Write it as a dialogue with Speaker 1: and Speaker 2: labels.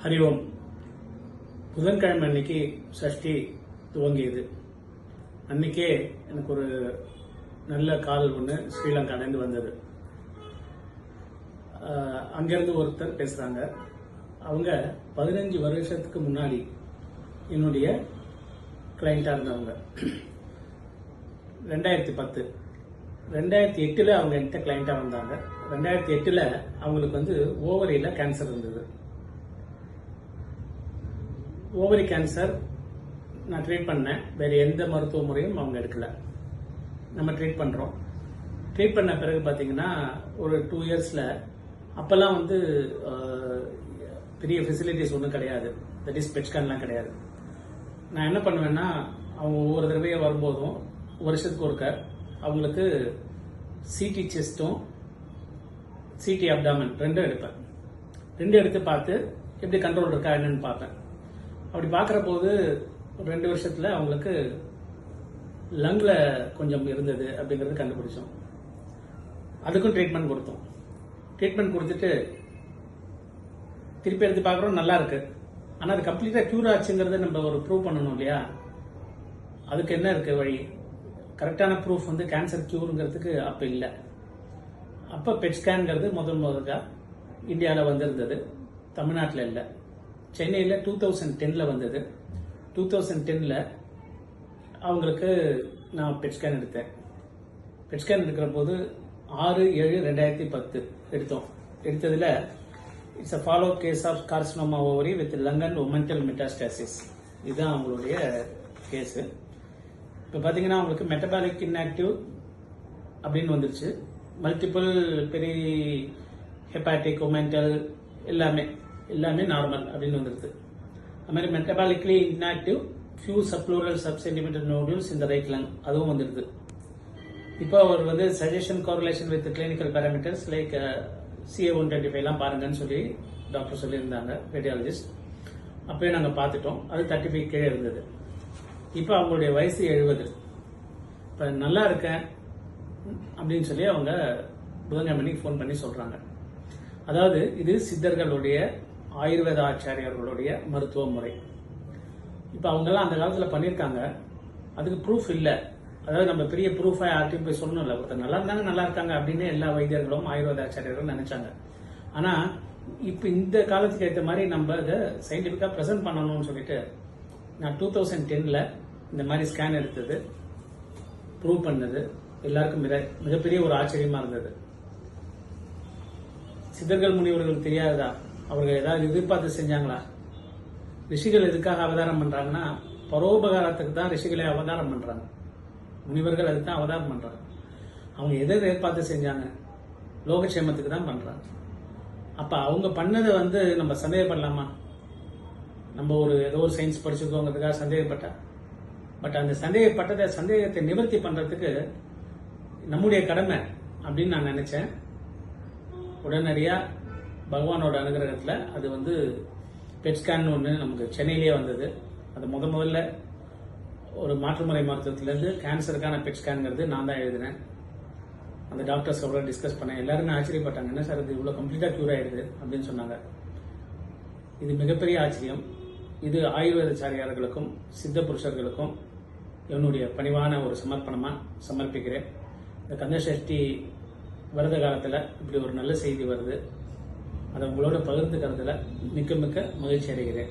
Speaker 1: ஹரி ஓம் புதன்கிழமை அன்னைக்கு சஷ்டி துவங்கியது. அன்னைக்கே எனக்கு ஒரு நல்ல கால் ஒன்று ஸ்ரீலங்காலேருந்து வந்தது. அங்கேருந்து ஒருத்தர் பேசுகிறாங்க அவங்க பதினஞ்சு வருஷத்துக்கு முன்னாடி என்னுடைய கிளைண்ட்டாக இருந்தவங்க. ரெண்டாயிரத்தி பத்து. ரெண்டாயிரத்தி எட்டில் அவங்க என்கிட்ட கிளைண்ட்டாக வந்தாங்க. ரெண்டாயிரத்தி எட்டில் அவங்களுக்கு வந்து ஓவரியில் கேன்சர் இருந்தது. ஓவரி கேன்சர் நான் ட்ரீட் பண்ணேன். வேற எந்த மருத்துவ முறையும் அவங்க எடுக்கல. நம்ம ட்ரீட் பண்றோம். ட்ரீட் பண்ண பிறகு பார்த்தீங்கன்னா ஒரு டூ இயர்ஸில் அப்போல்லாம் வந்து பெரிய ஃபெசிலிட்டிஸ் ஒன்றும் கிடையாது. தட் இஸ் பெட்ஸ்கான்லாம் கிடையாது. நான் என்ன பண்ணுவேன்னா அவங்க ஒவ்வொரு தடவையும் வரும்போதும் வருஷத்துக்கு ஒருக்க அவங்களுக்கு சிடி செஸ்ட்டும் சிடி அப்டாமன் ரெண்டும் எடுப்பேன். ரெண்டும் எடுத்து பார்த்து எப்படி கண்ட்ரோல் இருக்கா என்னன்னு பார்ப்பேன். அப்படி பார்க்குற போது ஒரு ரெண்டு வருஷத்தில் அவங்களுக்கு லங்ல கொஞ்சம் இருந்தது அப்படிங்கிறது கண்டுபிடிச்சோம். அதுக்கும் ட்ரீட்மெண்ட் கொடுத்தோம். ட்ரீட்மெண்ட் கொடுத்துட்டு திருப்பி எடுத்து பார்க்குறோம் நல்லா இருக்கு. ஆனால் அது கம்ப்ளீட்டாக க்யூர் ஆச்சுங்கிறத நம்ம ஒரு ப்ரூவ் பண்ணணும் இல்லையா? அதுக்கு என்ன இருக்கு வழி? கரெக்டான ப்ரூஃப் வந்து கேன்சர் க்யூருங்கிறதுக்கு அப்போ இல்லை. அப்போ பெட் ஸ்கேன்ங்கிறது முதல் முதல்ல இந்தியாவில் வந்திருந்தது. தமிழ்நாட்டில் இல்லை. சென்னையில் டூ தௌசண்ட் டெனில் வந்தது. டூ தௌசண்ட் டென்னில் அவங்களுக்கு நான் பெட்ஸ்கேன் எடுத்தேன். பெட்ஸ்கேன் எடுக்கிற போது ஆறு ஏழு ரெண்டாயிரத்தி பத்து எடுத்தோம். எடுத்ததில் it's a follow case of carcinoma ovary with lung and omental metastasis இதுதான் அவங்களுடைய கேஸு இப்போ பார்த்தீங்கன்னா அவங்களுக்கு மெட்டபாலிக் இன்ஆக்டிவ் அப்படின்னு வந்துருச்சு. மல்டிபிள் பெரிய ஹெப்பாட்டிக் ஒமெண்டல் எல்லாமே. எல்லாமே நார்மல் அப்படின்னு வந்துருது. அது மாதிரி metabolically inactive few subpleural sub centimetre nodules இந்த ரைட் லங் அதுவும் வந்துருது. இப்போ அவர் வந்து suggestion correlation with clinical parameters like CA one twenty ஃபைவ்லாம் பாருங்கன்னு சொல்லி டாக்டர் சொல்லியிருந்தாங்க ரேடியாலஜிஸ்ட் அப்பயே நாங்கள் பார்த்துட்டோம். அது தேர்ட்டி ஃபைவ் கீழே இருந்தது. இப்போ அவங்களுடைய வயசு எழுபது. இப்போ நல்லா இருக்கேன் அப்படின்னு சொல்லி அவங்க புதன்கிழமைக்கு ஃபோன் பண்ணி சொல்கிறாங்க அதாவது இது சித்தர்களுடைய ஆயுர்வேத ஆச்சாரியர்களுடைய மருத்துவ முறை இப்போ அவங்கெல்லாம் அந்த காலத்தில் பண்ணியிருக்காங்க அதுக்கு ப்ரூஃப் இல்லை. அதாவது நம்ம பெரிய ப்ரூஃபாக யார்ட்டையும் போய் சொல்லணும் இல்லை ஒருத்தர் நல்லா இருந்தாங்க நல்லா இருக்காங்க அப்படின்னு எல்லா வைத்தியர்களும் ஆயுர்வேத ஆச்சாரியர்களும் நினைச்சாங்க. ஆனால் இப்போ இந்த காலத்துக்கு ஏற்ற மாதிரி நம்ம இதை சயின்டிஃபிக்காக ப்ரெசென்ட் பண்ணணும்னு சொல்லிட்டு நான் டூ தௌசண்ட் டென்னில் இந்த மாதிரி ஸ்கேன் எடுத்தது. ப்ரூவ் பண்ணது. எல்லாருக்கும் மிக மிகப்பெரிய ஒரு ஆச்சரியமாக இருந்தது. சித்தர்கள் முனிவர்கள் தெரியாததா? அவர்கள் ஏதாவது எதிர்பார்த்து செஞ்சாங்களா? ரிஷிகள் எதுக்காக அவதாரம் பண்றாங்கன்னா பரோபகாரத்துக்கு தான் ரிஷிகளை அவதாரம் பண்றாங்க. முனிவர்கள் அதுக்கு தான் அவதாரம் பண்றாங்க. அவங்க எதை எதிர்பார்த்து செஞ்சாங்க? லோகக்ஷேமத்துக்கு தான் பண்றாங்க. அப்ப அவங்க பண்ணதை வந்து நம்ம சந்தேகப்படலாமா? நம்ம ஒரு ஏதோ ஒரு சயின்ஸ் படிச்சிருக்கோங்கிறதுக்காக சந்தேகப்பட்டா? பட் அந்த சந்தேகப்பட்டதை சந்தேகத்தை நிவர்த்தி பண்றதுக்கு நம்முடைய கடமை அப்படின்னு நான் நினைச்சேன். உடனடியாக பகவானோட அனுகிரகத்தில் அது வந்து பெட்ஸ்கேன் ஒன்று நமக்கு சென்னையிலேயே வந்தது. அது முத முதல்ல ஒரு மாற்றுமுறை மருத்துவத்திலேருந்து கேன்சருக்கான பெட்ச்கேன்ங்கிறது நான் தான் எழுதினேன். அந்த டாக்டர்ஸ் அவ்வளோ டிஸ்கஸ் பண்ணேன். எல்லாருமே ஆச்சரியப்பட்டாங்க. என்ன சார் இது இவ்வளோ கம்ப்ளீட்டாக க்யூர் ஆயிடுது அப்படின்னு சொன்னாங்க. இது மிகப்பெரிய ஆச்சரியம். இது ஆயுர்வேதாச்சாரியார்களுக்கும் சித்த புருஷர்களுக்கும் என்னுடைய பணிவான ஒரு சமர்ப்பணமாக சமர்ப்பிக்கிறேன். இந்த கந்தசஷ்டி விரத காலத்தில் இப்படி ஒரு நல்ல செய்தி வருது. அதை உங்களோட பகிர்ந்துக்கிறதுல மிக்க மிக்க மகிழ்ச்சி அடைகிறேன்.